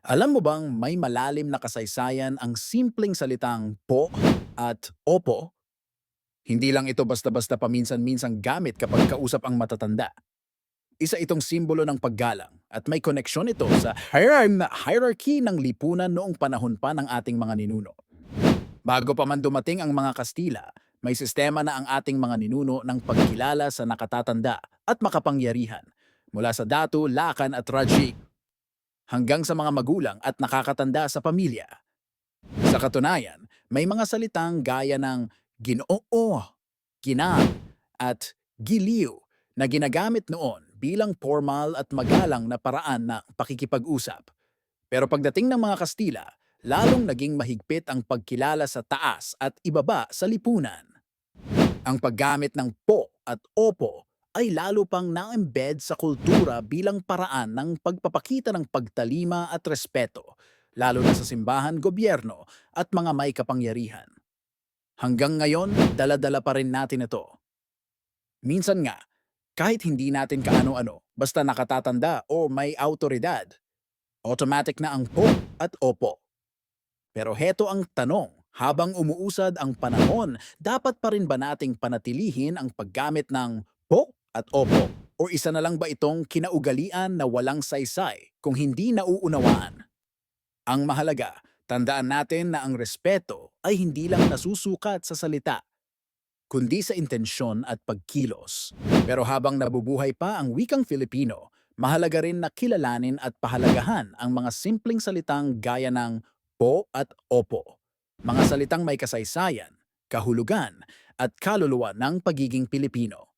Alam mo bang may malalim na kasaysayan ang simpleng salitang po at opo? Hindi lang ito basta-basta paminsan-minsang gamit kapag kausap ang matatanda. Isa itong simbolo ng paggalang at may koneksyon ito sa hierar- hierarchy ng lipunan noong panahon pa ng ating mga ninuno. Bago pa man dumating ang mga Kastila, may sistema na ang ating mga ninuno ng pagkilala sa nakatatanda at makapangyarihan mula sa datu, lakan at rajik hanggang sa mga magulang at nakakatanda sa pamilya. Sa katunayan, may mga salitang gaya ng ginoo, ginang, at giliw na ginagamit noon bilang formal at magalang na paraan na pakikipag-usap. Pero pagdating ng mga Kastila, lalong naging mahigpit ang pagkilala sa taas at ibaba sa lipunan. Ang paggamit ng po at opo ay lalo pang na-embed sa kultura bilang paraan ng pagpapakita ng pagtalima at respeto, lalo na sa simbahan, gobyerno at mga may kapangyarihan. Hanggang ngayon, daladala pa rin natin ito. Minsan nga, kahit hindi natin kaano-ano, basta nakatatanda o may autoridad, automatic na ang po at opo. Pero heto ang tanong, habang umuusad ang panahon, dapat pa rin ba nating panatilihin ang paggamit ng at opo? O isa na lang ba itong kinaugalian na walang saysay kung hindi nauunawaan? Ang mahalaga, tandaan natin na ang respeto ay hindi lang nasusukat sa salita, kundi sa intensyon at pagkilos. Pero habang nabubuhay pa ang wikang Filipino, mahalaga rin na kilalanin at pahalagahan ang mga simpleng salitang gaya ng po at opo. Mga salitang may kasaysayan, kahulugan, at kaluluwa ng pagiging Pilipino.